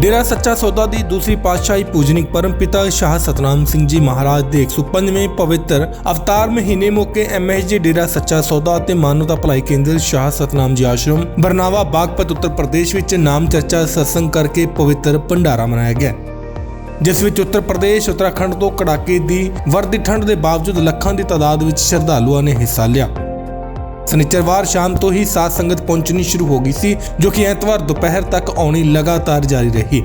ਡੇਰਾ ਸੱਚਾ ਸੌਦਾ ਦੀ ਦੂਸਰੀ ਪਾਤਸ਼ਾਹੀ ਪੂਜਨਿਕ ਪਰਮਪਿਤਾ ਸ਼ਾਹ ਸਤਨਾਮ ਸਿੰਘ ਜੀ ਮਹਾਰਾਜ ਦੇ 105ਵੇਂ ਪਵਿੱਤਰ ਅਵਤਾਰ ਮਹੀਨੇ ਮੌਕੇ ਐਮਐਸਜੀ ਡੇਰਾ ਸੱਚਾ ਸੌਦਾ ਅਤੇ ਮਾਨਵਤਾ ਭਲਾਈ ਕੇਂਦਰ ਸ਼ਾਹ ਸਤਨਾਮ ਜੀ ਆਸ਼ਰਮ, ਬਰਨਾਵਾ, ਬਾਗਪਤ, ਉੱਤਰ ਪ੍ਰਦੇਸ਼ ਵਿੱਚ ਨਾਮ ਚਰਚਾ ਸਤਸੰਗ ਕਰਕੇ ਪਵਿੱਤਰ ਭੰਡਾਰਾ ਮਨਾਇਆ ਗਿਆ। ਜਿਸ ਵਿੱਚ ਉੱਤਰ ਪ੍ਰਦੇਸ਼, ਉੱਤਰਾਖੰਡ ਤੋਂ ਕੜਾਕੇ ਦੀ ਵਰਦੀ ਠੰਡ ਦੇ ਬਾਵਜੂਦ ਲੱਖਾਂ ਦੀ ਤਾਦਾਦ ਵਿੱਚ ਸ਼ਰਧਾਲੂਆਂ ਨੇ ਹਿੱਸਾ ਲਿਆ। ਸਨਿਚਰਵਾਰ ਸ਼ਾਮ ਤੋਂ ਹੀ ਸਾਧ ਸੰਗਤ ਪਹੁੰਚਣੀ ਸ਼ੁਰੂ ਹੋ ਗਈ ਸੀ, ਜੋ ਕਿ ਐਤਵਾਰ ਦੁਪਹਿਰ ਤੱਕ ਆਉਣੀ ਲਗਾਤਾਰ ਜਾਰੀ ਰਹੀ।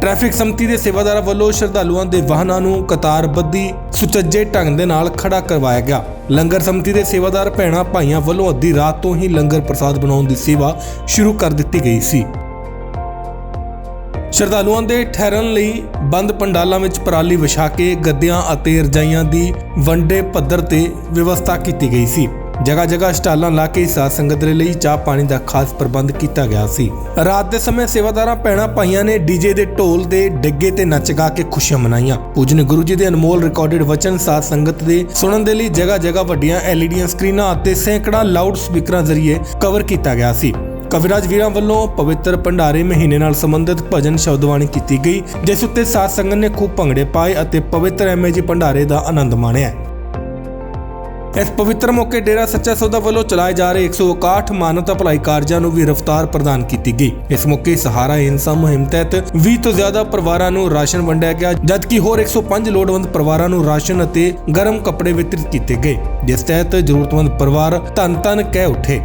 ਟ੍ਰੈਫਿਕ ਸੰਮਤੀ ਦੇ ਸੇਵਾਦਾਰਾਂ ਵੱਲੋਂ ਸ਼ਰਧਾਲੂਆਂ ਦੇ ਵਾਹਨਾਂ ਨੂੰ ਕਤਾਰਬੱਧੀ ਸੁਚੱਜੇ ਢੰਗ ਦੇ ਨਾਲ ਖੜਾ ਕਰਵਾਇਆ ਗਿਆ। ਲੰਗਰ ਸੰਮਤੀ ਦੇ ਸੇਵਾਦਾਰ ਭੈਣਾਂ ਭਾਈਆਂ ਵੱਲੋਂ ਅੱਧੀ ਰਾਤ ਤੋਂ ਹੀ ਲੰਗਰ ਪ੍ਰਸਾਦ ਬਣਾਉਣ ਦੀ ਸੇਵਾ ਸ਼ੁਰੂ ਕਰ ਦਿੱਤੀ ਗਈ ਸੀ। ਸ਼ਰਧਾਲੂਆਂ ਦੇ ਠਹਿਰਨ ਲਈ ਬੰਦ ਪੰਡਾਲਾਂ ਵਿੱਚ ਪਰਾਲੀ ਵਿਛਾ ਕੇ ਗੱਦਿਆਂ ਅਤੇ ਰਜਾਈਆਂ ਦੀ ਵੰਡੇ ਪੱਧਰ ਤੇ ਵਿਵਸਥਾ ਕੀਤੀ ਗਈ ਸੀ। ਜਗ੍ਹਾ ਜਗ੍ਹਾ ਸਟਾਲਾਂ ਲਾ ਕੇ ਸਾਧ ਸੰਗਤ ਦੇ ਲਈ ਚਾਹ ਪਾਣੀ ਦਾ ਖਾਸ ਪ੍ਰਬੰਧ ਕੀਤਾ ਗਿਆ ਸੀ। ਰਾਤ ਦੇ ਸਮੇਂ ਸੇਵਾਦਾਰਾਂ ਭੈਣਾਂ ਭਾਈਆਂ ਨੇ ਡੀਜੇ ਦੇ ਢੋਲ ਦੇ ਡਿੱਗੇ ਤੇ ਨੱਚ ਗਾ ਕੇ ਖੁਸ਼ੀਆਂ ਮਨਾਈਆਂ। ਪੂਜਨ ਗੁਰੂ ਜੀ ਦੇ ਅਨਮੋਲ ਰਿਕਾਰਡਡ ਵਚਨ ਸਾਧ ਸੰਗਤ ਦੇ ਸੁਣਨ ਦੇ ਲਈ ਜਗ੍ਹਾ ਜਗ੍ਹਾ ਵੱਡੀਆਂ ਐਲਈਡੀ ਸਕਰੀਨਾਂ ਅਤੇ ਸੈਂਕੜਾ ਲਾਊਡ ਸਪੀਕਰਾਂ ਜ਼ਰੀਏ ਕਵਰ ਕੀਤਾ ਗਿਆ ਸੀ। ਕਵਿਰਾਜ ਵੀਰਾਂ ਵੱਲੋਂ ਪਵਿੱਤਰ ਭੰਡਾਰੇ ਮਹੀਨੇ ਨਾਲ ਸੰਬੰਧਿਤ ਭਜਨ ਸ਼ਬਦਵਾਣੀ ਕੀਤੀ ਗਈ, ਜਿਸ ਉੱਤੇ ਸਾਧ ਸੰਗਤ ਨੇ ਖੂਬ ਭੰਗੜੇ ਪਾਏ ਅਤੇ ਪਵਿੱਤਰ ਐਮਏਜੀ ਭੰਡਾਰੇ ਦਾ ਆਨੰਦ ਮਾਣਿਆ। ਇਸ ਪਵਿੱਤਰ ਮੌਕੇ ਡੇਰਾ ਸੱਚਾ ਸੌਦਾ ਵੱਲੋਂ ਚਲਾਏ ਜਾ ਰਹੇ 161 ਮਾਨਵਤਾ ਭਲਾਈ ਕਾਰਜਾਂ ਨੂੰ ਵੀ ਰਫ਼ਤਾਰ ਪ੍ਰਦਾਨ ਕੀਤੀ ਗਈ। ਇਸ ਮੌਕੇ ਸਹਾਰਾ ਇਨਸਾਨ ਮੁਹਿੰਮ ਤਹਿਤ 20 ਤੋਂ ਜ਼ਿਆਦਾ ਪਰਿਵਾਰਾਂ ਨੂੰ ਰਾਸ਼ਨ ਵੰਡਿਆ ਗਿਆ, ਜਦਕਿ ਹੋਰ 105 ਲੋੜਵੰਦ ਪਰਿਵਾਰਾਂ ਨੂੰ ਰਾਸ਼ਨ ਅਤੇ ਗਰਮ ਕੱਪੜੇ ਵਿਤਰਿਤ ਕੀਤੇ ਗਏ। ਜਿਸ ਤਹਿਤ ਜ਼ਰੂਰਤਮੰਦ ਪਰਿਵਾਰ ਧੰਨ ਧੰਨ ਕਹਿ ਉੱਠੇ।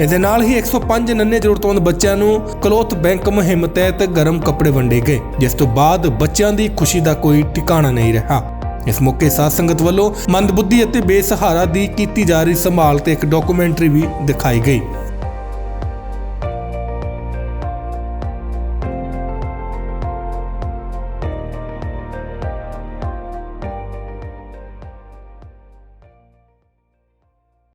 ਇਸ ਦੇ ਨਾਲ ਹੀ 105 ਨੰਨੇ ਜ਼ਰੂਰਤਮੰਦ ਬੱਚਿਆਂ ਨੂੰ ਕਲੋਥ ਬੈਂਕ ਮੁਹਿੰਮ ਤਹਿਤ ਗਰਮ ਕੱਪੜੇ ਵੰਡੇ ਗਏ, ਜਿਸ ਤੋਂ ਬਾਅਦ ਬੱਚਿਆਂ ਦੀ ਖੁਸ਼ੀ ਦਾ ਕੋਈ ਟਿਕਾਣਾ ਨਹੀਂ ਰਿਹਾ। ਇਸ ਮੌਕੇ ਸਾਧ ਸੰਗਤ ਵੱਲੋਂ ਮੰਦਬੁੱਧੀ ਅਤੇ ਬੇਸਹਾਰਾ ਦੀ ਕੀਤੀ ਜਾ ਰਹੀ ਸੰਭਾਲ ਤੇ ਇੱਕ ਡਾਕੂਮੈਂਟਰੀ ਵੀ ਦਿਖਾਈ ਗਈ।